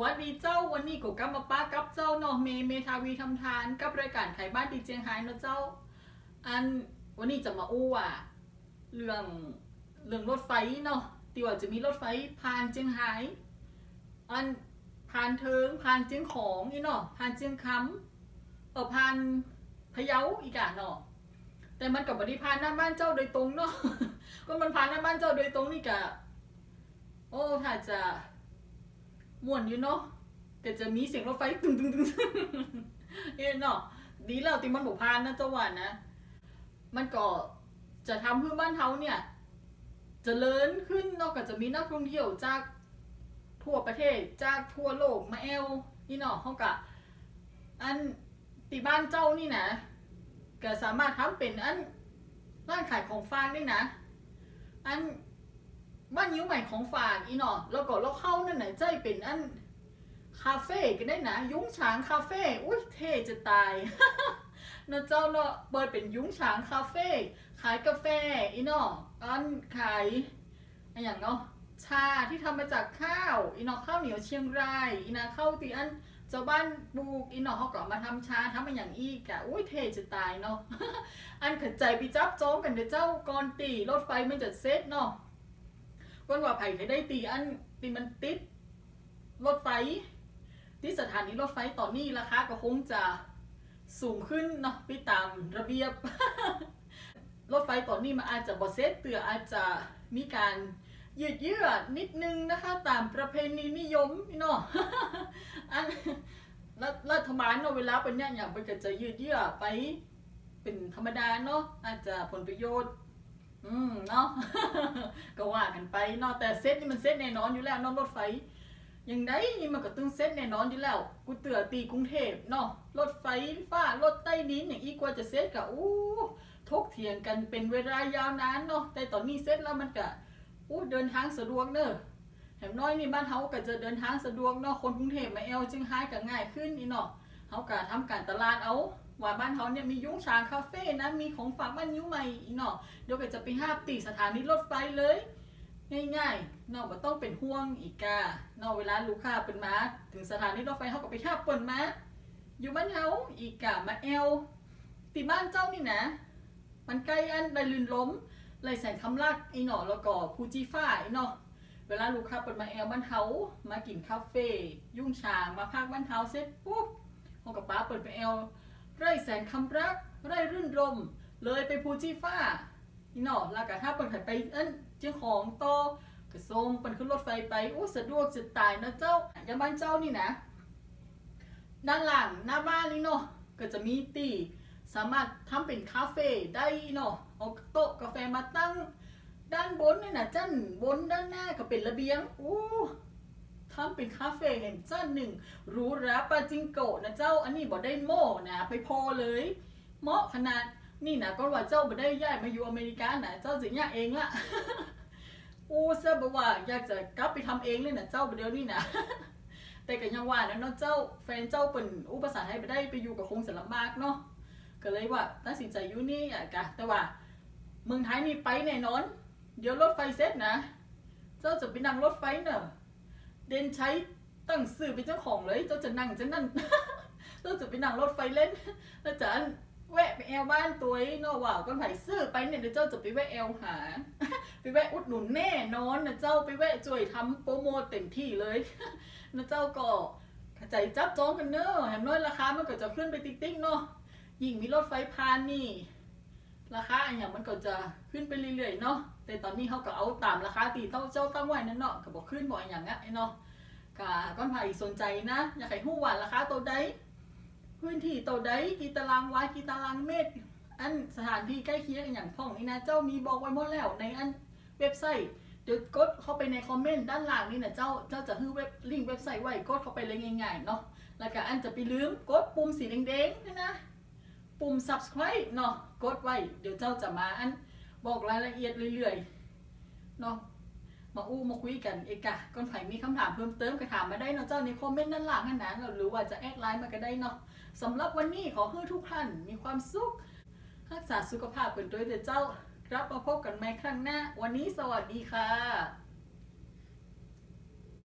วัสดีเจ้าวันนี้กูกลับมาป้ากับเจ้าเนาะเมเมทาวีทำทานกับรายการไขบ้านดีเจียงไฮ้เนาะเจ้า อันวันนี้จะมาอู้อะเรื่องเรื่องรถไฟเนาะตีว่าจะมีรถไฟผ่านเจียงไฮ้อันผ่านเทิงผ่านเจียงของนี่เนาะผ่านเจียงคำเออผ่านพะเยาอีกอะเนาะแต่มันกับบริพานหน้าบ้านเจ้าโดยตรงเนาะก็มันผ่านหน้าบ้านเจ้าโดยตรงนี่กะโอ้ถ้าจะ ม่วนอยู่เนาะแต่จะมีเสียงรถไฟตึงตึงตึงเอ็นเนาะดีแล้วติมันบุพานนะเจ้าหวานนะ มันก็จะทำให้บ้านเฮาเนี่ยจเจริญขึ้นเนอกจากจะมีนักท่องเที่ยวจากทั่วประเทศจากทั่วโลกมาแอลนี่เนาะเขากะอันตีบ้านเจ้านี่นะก็สามารถทำเป็นอันร้านขายของฝากได้นะ อัน บ้านยิ้วใหม่ของฝากอีเนาะแล้วก็เราเข้านั่นไหนะใจเป็นอันคาเฟ่ก็ได้นะ ยุ้งฉางคาเฟ่อุ้ยเท่จะตายนะเจ้าเนาะเปิดเป็นยุ้งฉางคาเฟ่ขายกาแฟอีนาะอันขายอะไรอย่างเนาะชาที่ทำมาจากข้าวอีนาะข้าวเหนียวเชียงรายอีนะข้าวตีอันเจ้าบ้านปลูกอีนาะเขาก็เอมาทำชาทำมาอย่างอีกอะอุ้ยเท่จะตายเนาะอันขัดใจไปจับจ้องกันเดี๋ยวเจ้าก่อนตีรถไฟมันจะเซ็ตเนาะ ก้นว่าไผ่ก็ได้ตีอันตีมันติดรถไฟ ที่สถานีรถไฟตอนนี้ราคาก็คงจะสูงขึ้นเนาะไปตามระเบียบ รถไฟตอนนี้มันอาจจะบอเซตเตืออาจจะมีการยืดเยื้อนิดนึงนะคะ ตามประเพณีนิยมเนาะอันรัฐรัฐบาลเนาะเวลาเป็นเนี่ยอย่างมันก็จะยืดเยื้อไปเป็นธรรมดาเนาะอาจจะผลประโยชน์ อืมเนาะ ก็ว่ากันไปเนาะแต่เซตนี่มันเซตแน่นอนอยู่แล้วเนอนรถไฟยังไงนี่มันก็ต้องเซตแน่นอนอยู่แล้ว กูเตือตีกรุงเทพเนาะรถไฟฟ้ารถใต้ดินอย่างอีกว่าจะเซตกับอู้ทกเถียงกันเป็นเวลายาวนานเนาะแต่ตอนนี้เซตแล้วมันก็อู้เดินทางสะดวกเนอะแถมน้อยนี่บ้านเฮาก็จะเดินทางสะดวกเนาะคนกรุงเทพมาเอลจึงหายก็ง่ายขึ้นนี่เนาะเฮาก็ทำการตลาดเอา ว่าบ้านเฮาเนี่ยมียุ้งฉางคาเฟ่นะมีของฝากบ้านยุ้งใหม่อีเนาะเดี๋ยวก็จะไปห้าบตีสถานีรถไฟเลย ง่ายๆเนอกบ่ต้องเป็นห่วงอีกกาเนอกเวลาลูกค้าเป็นมาถึงสถานีรถไฟเขาก็ไปห้าปนมาอยู่บ้านเฮาอีกกามาแอลตีบ้านเจ้านี่นะ มันใกล้อันใบลืนล้มเลยแสนคำลักอีหนอแล้วก็ภูจีฟ้าอีเนาะเวลาลูกค้าเปิดมาแอลบ้านเฮามากินคาเฟ่ยุ่งชางมาพักบ้านเฮาเสร็จปุ๊บเขากับป้าเปิดไปแอล ไร่แสนคำรัก ไร่รื่นรม เลยไปภูจีฟ้านี่เนาะแล้วก็ถ้าเปิดไปเอิ้นเจ้าของโตกระทรงเปิดขึ้นรถไฟไปโอ้สะดวกจะตายนะเจ้าอย่างบ้านเจ้านี่นะ ด้านหลังหน้าบ้านนี่เนาะก็จะมีตีสามารถทำเป็นคาเฟ่ได้เนาะเอาโต๊ะกาแฟมาตั้ง ด้านบนนี่นะจ้านบนด้านหน้าก็เป็นระเบียงอู้ ทำเป็นคาเฟ่เห็นจ้านหนึ่งรูหราปาจิงโกะนะเจ้าอันนี้บอกได้โม่นะไปพอเลยเหมาะขนาดนี่นะก็ว่าเจ้าบ่ได้ย้ายมาอยู่อเมริกานะเจ้าจะย้ายเองละอู้เสื้อบว่าอยากจะกลับไปทำเองเลยนะเจ้าประเดี๋ยวนี้นะแต่ก็ยังว่านะเนาะเจ้าแฟนเจ้าเป็นอู้ภาษาไทยไปได้ไปอยู่กับคงสลับมากเนาะก็เลยว่าตัดสินใจอยู่นี่อะกะแต่ว่าเมืองไทยนี่ไปแน่นอน เดี๋ยวรถไฟเสร็จนะ เจ้าจะไปนั่งรถไฟเนอะ เดนใช้ตั้งสื่อเป็นเจ้าของเลย เจ้าจะนั่งจะนั่น เจ้าจะไปนั่งรถไฟเล่นแล้วจะแวะไปแอลบ้านตัวไอ้เนอะว่าก็ไผ่ซื้อไปเนี่ยเดี๋ยวเจ้าจะไปแวะแอลหา ไปแวะอุดหนุนแน่นอนนะเจ้าไปแวะช่วยทำโปรโมทเต็มที่เลยนะเจ้าก็ใจจับจองกันเนอะแถมน้อยราคามันก็จะขึ้นไปติ๊กๆเนาะยิ่งมีรถไฟพานนี่ ราคาอนอย่างมันก็จะขึ้นไปเรื่อยๆเนาะแต่ตอนนี้เขาก็เอาตามราคาตีเต้าเจ้าตั้งไว้นั่นเนาะก็บอกขึ้นบอกอนอย่างเงี้ยไอ้เนาะกะก้อนไผ่สนใจนะ อยากให้หู้ว่าราคาตัวใดพื้นที่ตัวใดกี่ตารางวากี่ตารางเมตร อันสถานที่ใกล้เคียงอย่างพ่องนี่นะเจ้ามีบอกไว้หมดแล้วในอันเว็บไซต์เดี๋ยวกดเข้าไปในคอมเมนต์ด้านล่างนี่นะเจ้าเจ้าจะฮื้อเว็บลิงก์เว็บไซต์ไว้กดเข้าไปเลยง่ายๆเนาะแล้วก็อันจะไปลืมกดปุ่มสีแดงๆนะนะ ปุ่ม subscribe เนาะกดไว้ เดี๋ยวเจ้าจะมาอันบอกรายละเอียดเรื่อยๆเนาะมาอู้มาคุยกันเอกะก่อนไผ่มีคำถามเพิ่มเติมก็ถามมาได้เนาะเจ้าในคอมเมนต์ด้านล่างนั่นนะหรือว่าจะแอดไลน์มาก็ได้เนาะสำหรับวันนี้ขอให้ทุกท่านมีความสุขรักษาสุขภาพกันด้วยเดี๋ยวเจ้ากลับมาพบกันใหม่ครั้งหน้า วันนี้สวัสดีค่ะ